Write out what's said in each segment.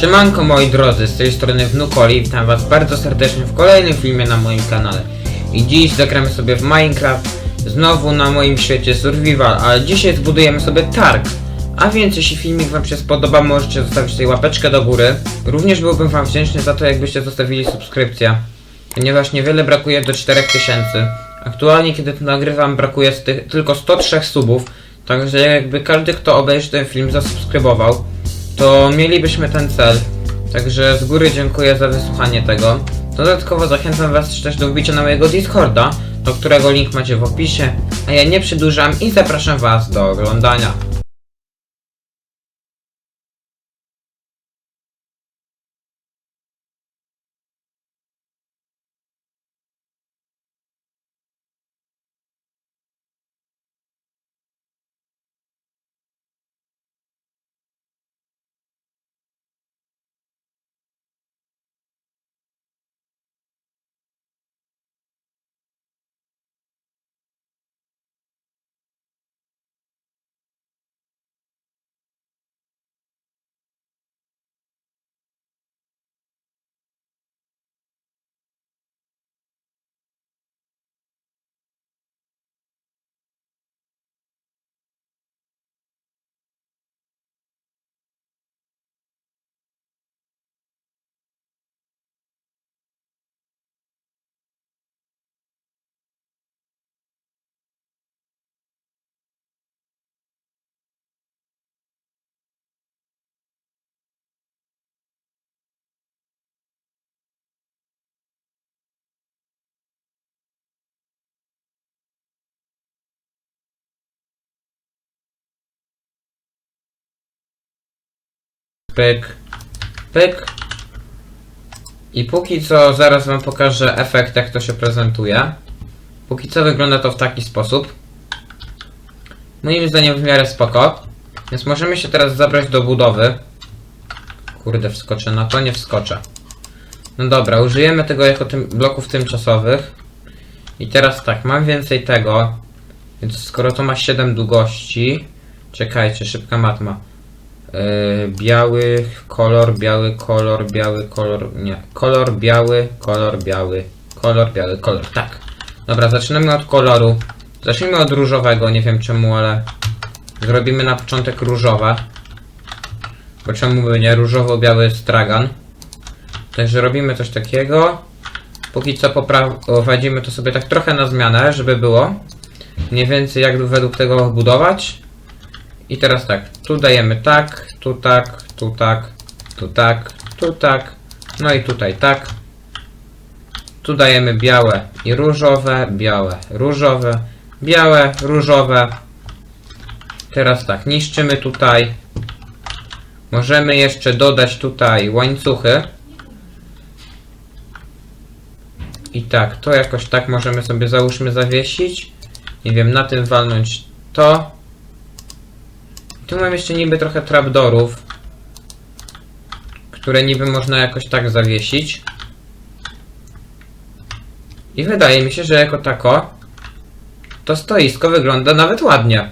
Siemanko moi drodzy, z tej strony Wnukoli, witam was bardzo serdecznie w kolejnym filmie na moim kanale. I dziś zagramy sobie w Minecraft, znowu na moim świecie Survival, ale dzisiaj zbudujemy sobie targ. A więc jeśli filmik wam się spodoba, możecie zostawić tutaj łapeczkę do góry. Również byłbym wam wdzięczny za to, jakbyście zostawili subskrypcję, ponieważ niewiele brakuje do 4000. Aktualnie, kiedy to nagrywam, brakuje tylko 103 subów, także jakby każdy, kto obejrzy ten film, zasubskrybował, to mielibyśmy ten cel. Także z góry dziękuję za wysłuchanie tego. Dodatkowo zachęcam Was też do wbicia na mojego Discorda, do którego link macie w opisie, a ja nie przedłużam i zapraszam Was do oglądania. Pyk, pyk. I póki co zaraz wam pokażę efekt, jak to się prezentuje. Póki co wygląda to w taki sposób. Moim zdaniem w miarę spoko. Więc możemy się teraz zabrać do budowy. Kurde, wskoczę na to, nie wskoczę. No dobra, użyjemy tego jako tym bloków tymczasowych. I teraz tak, mam więcej tego. Więc skoro to ma 7 długości. Czekajcie, szybka matma. Yy, biały kolor, biały kolor, biały kolor, nie, kolor biały, kolor biały, kolor biały, kolor, tak. Dobra, zaczynamy od koloru. Zacznijmy od różowego, nie wiem czemu, ale zrobimy na początek różowe. Bo czemu by nie, różowo-biały stragan. Także robimy coś takiego. Póki co poprowadzimy to sobie tak trochę na zmianę, żeby było. Mniej więcej jak według tego budować. I teraz tak, tu dajemy tak, tu tak, tu tak, tu tak, tu tak, no i tutaj tak. Tu dajemy białe i różowe, białe, różowe, białe, różowe. Teraz tak, niszczymy tutaj. Możemy jeszcze dodać tutaj łańcuchy. I tak, to jakoś tak możemy sobie załóżmy zawiesić. Nie wiem, na tym walnąć to. Tu mam jeszcze niby trochę trapdorów, które niby można jakoś tak zawiesić. I wydaje mi się, że jako tako to stoisko wygląda nawet ładnie.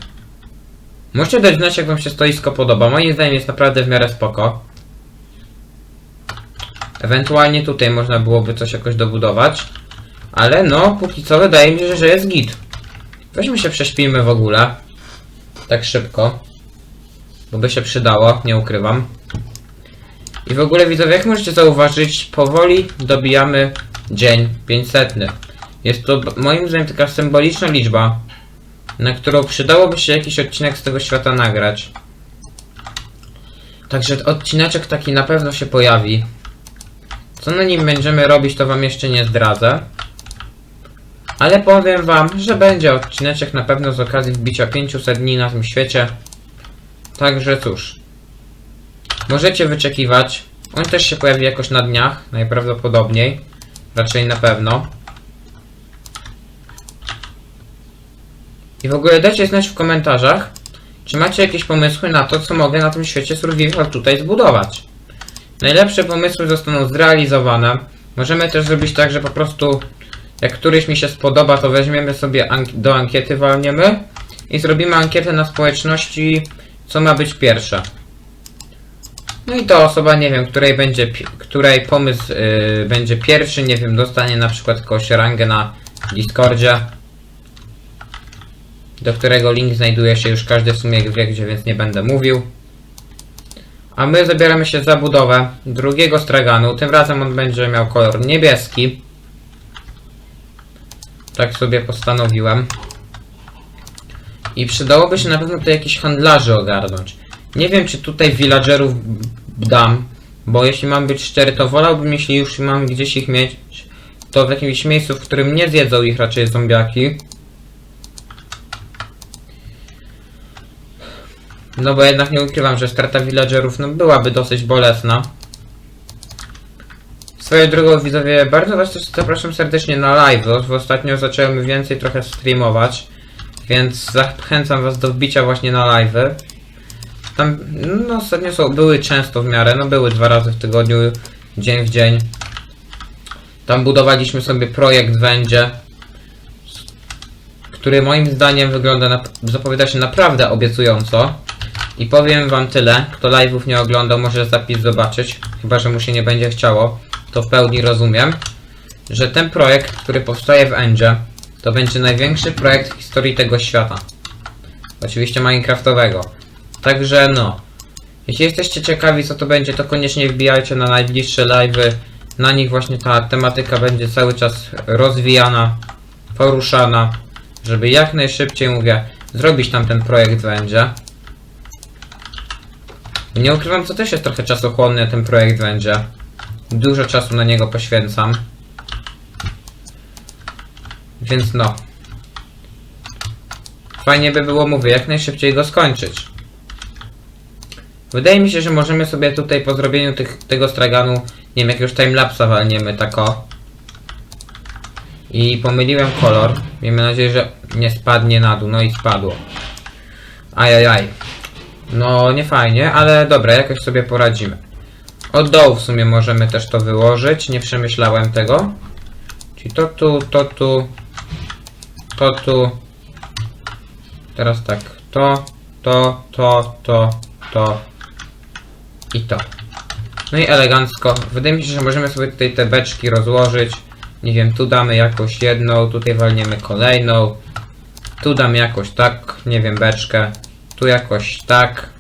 Możecie dać znać, jak wam się stoisko podoba. Moim zdaniem jest naprawdę w miarę spoko. Ewentualnie tutaj można byłoby coś jakoś dobudować. Ale no, póki co wydaje mi się, że jest git. Weźmy się prześpijmy w ogóle. Tak szybko. Bo by się przydało, nie ukrywam. I w ogóle widzowie, jak możecie zauważyć, powoli dobijamy dzień 500. Jest to moim zdaniem taka symboliczna liczba, na którą przydałoby się jakiś odcinek z tego świata nagrać. Także odcineczek taki na pewno się pojawi. Co na nim będziemy robić, to wam jeszcze nie zdradzę. Ale powiem wam, że będzie odcineczek na pewno z okazji wbicia 500 dni na tym świecie. Także cóż. Możecie wyczekiwać. On też się pojawi jakoś na dniach, najprawdopodobniej. Raczej na pewno. I w ogóle dajcie znać w komentarzach, czy macie jakieś pomysły na to, co mogę na tym świecie survival tutaj zbudować. Najlepsze pomysły zostaną zrealizowane. Możemy też zrobić tak, że po prostu jak któryś mi się spodoba, to weźmiemy sobie do ankiety, walniemy i zrobimy ankietę na społeczności co ma być pierwsze? No i to osoba, nie wiem, której będzie, której pomysł yy, będzie pierwszy, nie wiem, dostanie na przykład jakąś rangę na Discordzie, do którego link znajduje się już każdy w sumie wie gdzie, więc nie będę mówił. A my zabieramy się za budowę drugiego straganu. Tym razem on będzie miał kolor niebieski. Tak sobie postanowiłem. I przydałoby się na pewno tutaj jakichś handlarzy ogarnąć. Nie wiem, czy tutaj villagerów dam, bo jeśli mam być szczery, to wolałbym, jeśli już mam gdzieś ich mieć, to w jakimś miejscu, w którym nie zjedzą ich raczej zombiaki. No bo jednak nie ukrywam, że strata villagerów no, byłaby dosyć bolesna. Swoją drogą widzowie, bardzo was też zapraszam serdecznie na live, ostatnio zacząłem więcej trochę streamować, więc zachęcam was do wbicia właśnie na live. Tam, no ostatnio są, były często w miarę, no były dwa razy w tygodniu, dzień w dzień. Tam budowaliśmy sobie projekt Wędzie, który moim zdaniem wygląda, na, zapowiada się naprawdę obiecująco. I powiem wam tyle, kto live'ów nie oglądał, może zapis zobaczyć, chyba że mu się nie będzie chciało, to w pełni rozumiem, że ten projekt, który powstaje w Endzie, to będzie największy projekt w historii tego świata. Oczywiście Minecraftowego. Także no, jeśli jesteście ciekawi co to będzie, to koniecznie wbijajcie na najbliższe live'y. Na nich właśnie ta tematyka będzie cały czas rozwijana, poruszana, żeby jak najszybciej, mówię, zrobić tam ten projekt będzie. Nie ukrywam, co też jest trochę czasochłonny ten projekt będzie. Dużo czasu na niego poświęcam. Więc no. Fajnie by było, mówię, jak najszybciej go skończyć. Wydaje mi się, że możemy sobie tutaj po zrobieniu tych, tego straganu, nie wiem, jakiegoś timelapsa walniemy tako. I pomyliłem kolor. Miejmy nadzieję, że nie spadnie na dół. No i spadło. Ajajaj. No, nie fajnie, ale dobra, jakoś sobie poradzimy. Od dołu w sumie możemy też to wyłożyć. Nie przemyślałem tego. Czyli to tu, to tu, to tu. Teraz tak, to, to, to, to, to i to. No i elegancko. Wydaje mi się, że możemy sobie tutaj te beczki rozłożyć. Nie wiem, tu damy jakąś jedną, tutaj walniemy kolejną. Tu damy jakoś tak, nie wiem, beczkę. Tu jakoś tak.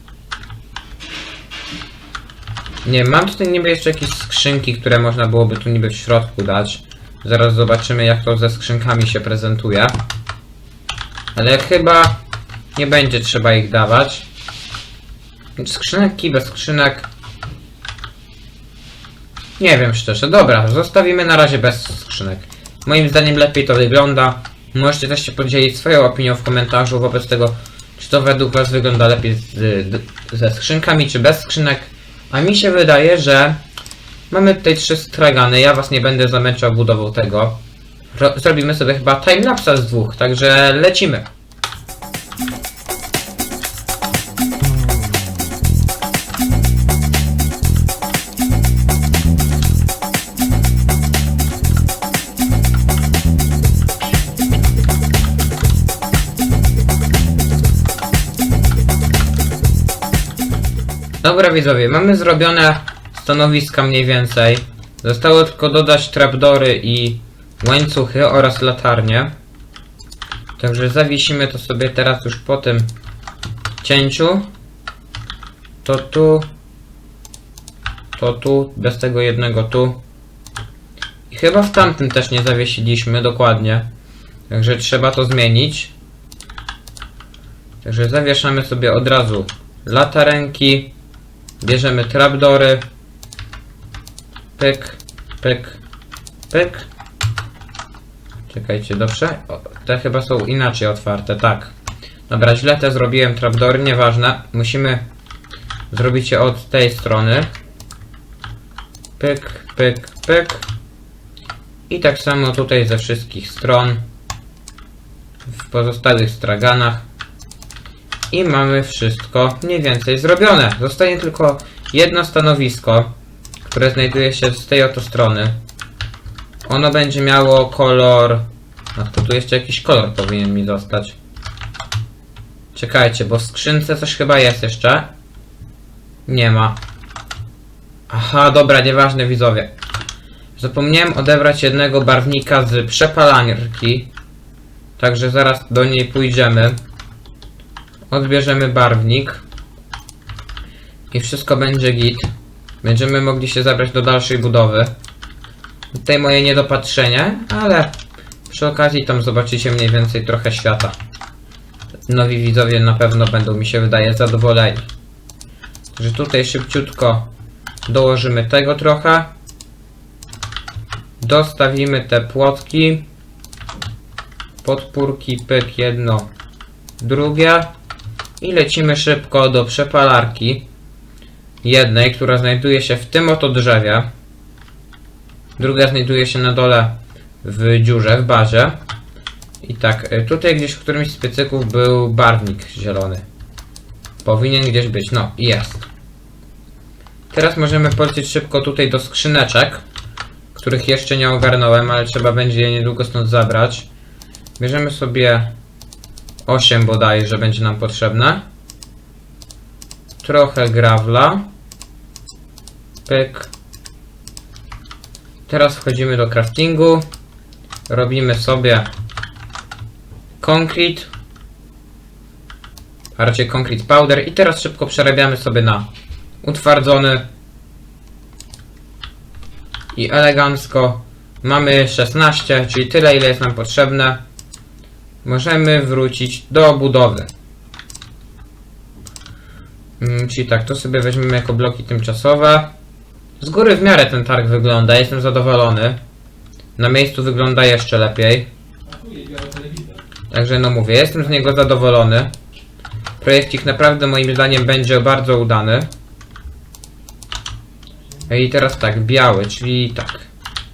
Nie mam tutaj niby jeszcze jakieś skrzynki, które można byłoby tu niby w środku dać. Zaraz zobaczymy jak to ze skrzynkami się prezentuje. Ale chyba nie będzie trzeba ich dawać. Skrzynki bez skrzynek. Nie wiem szczerze. Dobra, zostawimy na razie bez skrzynek. Moim zdaniem lepiej to wygląda. Możecie też się podzielić swoją opinią w komentarzu wobec tego, czy to według Was wygląda lepiej z, ze skrzynkami, czy bez skrzynek. A mi się wydaje, że mamy tutaj trzy stragany. Ja Was nie będę zamęczał budową tego. Ro zrobimy sobie chyba timelapsa z dwóch, także lecimy. Dobra widzowie, mamy zrobione stanowiska mniej więcej. Zostało tylko dodać trapdory i łańcuchy oraz latarnie. Także zawiesimy to sobie teraz już po tym cięciu. To tu. To tu, bez tego jednego tu. I chyba w tamtym też nie zawiesiliśmy dokładnie. Także trzeba to zmienić. Także zawieszamy sobie od razu latarenki. Bierzemy trapdory. Pyk, pyk, pyk. Czekajcie, dobrze? O, te chyba są inaczej otwarte, tak. Dobra, źle te zrobiłem trapdory, nieważne. Musimy zrobić je od tej strony. Pyk, pyk, pyk. I tak samo tutaj ze wszystkich stron. W pozostałych straganach. I mamy wszystko mniej więcej zrobione. Zostanie tylko jedno stanowisko, które znajduje się z tej oto strony. Ono będzie miało kolor... A to tu jeszcze jakiś kolor powinien mi zostać. Czekajcie, bo w skrzynce coś chyba jest jeszcze. Nie ma. Aha, dobra, nieważne widzowie. Zapomniałem odebrać jednego barwnika z przepalarki. Także zaraz do niej pójdziemy. Odbierzemy barwnik. I wszystko będzie git. Będziemy mogli się zabrać do dalszej budowy. Tutaj moje niedopatrzenie, ale przy okazji tam zobaczycie mniej więcej trochę świata. Nowi widzowie na pewno będą, mi się wydaje, zadowoleni. Że tutaj szybciutko dołożymy tego trochę. Dostawimy te płotki. Podpórki, pyk, jedno, drugie. I lecimy szybko do przepalarki. Jednej, która znajduje się w tym oto drzewie. Druga znajduje się na dole w dziurze, w bazie. I tak, y, tutaj gdzieś w którymś z piecyków był barwnik zielony. Powinien gdzieś być, no jest. Teraz możemy polecieć szybko tutaj do skrzyneczek, których jeszcze nie ogarnąłem, ale trzeba będzie je niedługo stąd zabrać. Bierzemy sobie 8 bodaj, że będzie nam potrzebne. Trochę gravla. Pyk. Teraz wchodzimy do craftingu. Robimy sobie concrete. A raczej powder. I teraz szybko przerabiamy sobie na utwardzony. I elegancko. Mamy 16, czyli tyle ile jest nam potrzebne. Możemy wrócić do budowy. Mm, czyli tak, to sobie weźmiemy jako bloki tymczasowe. Z góry w miarę ten targ wygląda, jestem zadowolony. Na miejscu wygląda jeszcze lepiej. Także no mówię, jestem z niego zadowolony. Projekcik naprawdę moim zdaniem będzie bardzo udany. I teraz tak, biały, czyli tak.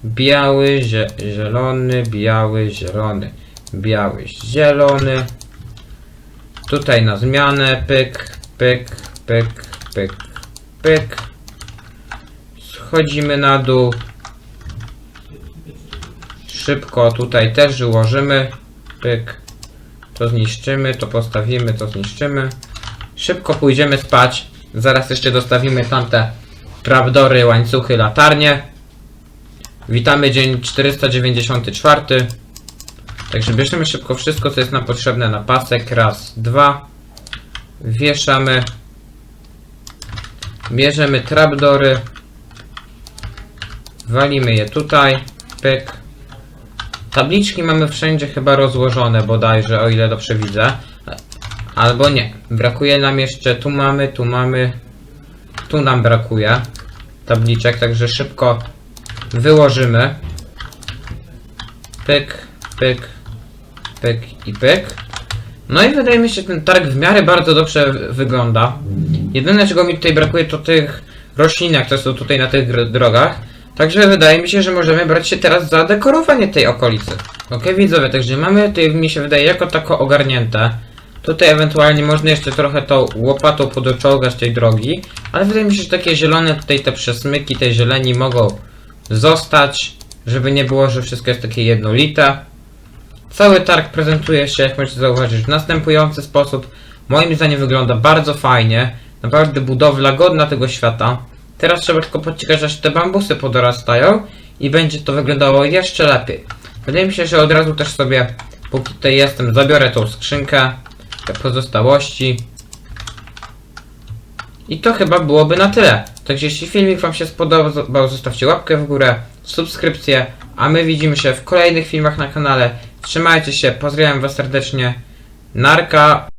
Biały, zie zielony, biały, zielony, biały, zielony. Tutaj na zmianę, pyk, pyk, pyk, pyk, pyk. Schodzimy na dół. Szybko tutaj też ułożymy. Pyk. To zniszczymy, to postawimy, to zniszczymy. Szybko pójdziemy spać. Zaraz jeszcze dostawimy tamte trapdory, łańcuchy, latarnie. Witamy dzień 494. Także bierzemy szybko wszystko, co jest nam potrzebne na pasek. Raz, dwa. Wieszamy. Bierzemy trapdory. Walimy je tutaj. Pyk. Tabliczki mamy wszędzie chyba rozłożone bodajże, o ile dobrze widzę. Albo nie. Brakuje nam jeszcze, tu mamy, tu mamy. Tu nam brakuje tabliczek, także szybko wyłożymy. Pyk, pyk, pyk i pyk. No i wydaje mi się, że ten targ w miarę bardzo dobrze wygląda. Jedyne czego mi tutaj brakuje to tych roślinek, które są tutaj na tych dr- drogach. Także wydaje mi się, że możemy brać się teraz za dekorowanie tej okolicy. Ok, widzowie, także mamy tutaj, mi się wydaje, jako tako ogarnięte. Tutaj ewentualnie można jeszcze trochę tą łopatą podoczołgać tej drogi, ale wydaje mi się, że takie zielone tutaj te przesmyki tej zieleni mogą zostać, żeby nie było, że wszystko jest takie jednolite. Cały targ prezentuje się, jak możecie zauważyć, w następujący sposób. Moim zdaniem wygląda bardzo fajnie. Naprawdę budowla godna tego świata. Teraz trzeba tylko poczekać, aż te bambusy podorastają i będzie to wyglądało jeszcze lepiej. Wydaje mi się, że od razu też sobie, póki tutaj jestem, zabiorę tą skrzynkę, te pozostałości. I to chyba byłoby na tyle. Także jeśli filmik Wam się spodobał, zostawcie łapkę w górę, subskrypcję, a my widzimy się w kolejnych filmach na kanale. Trzymajcie się, pozdrawiam Was serdecznie. Narka.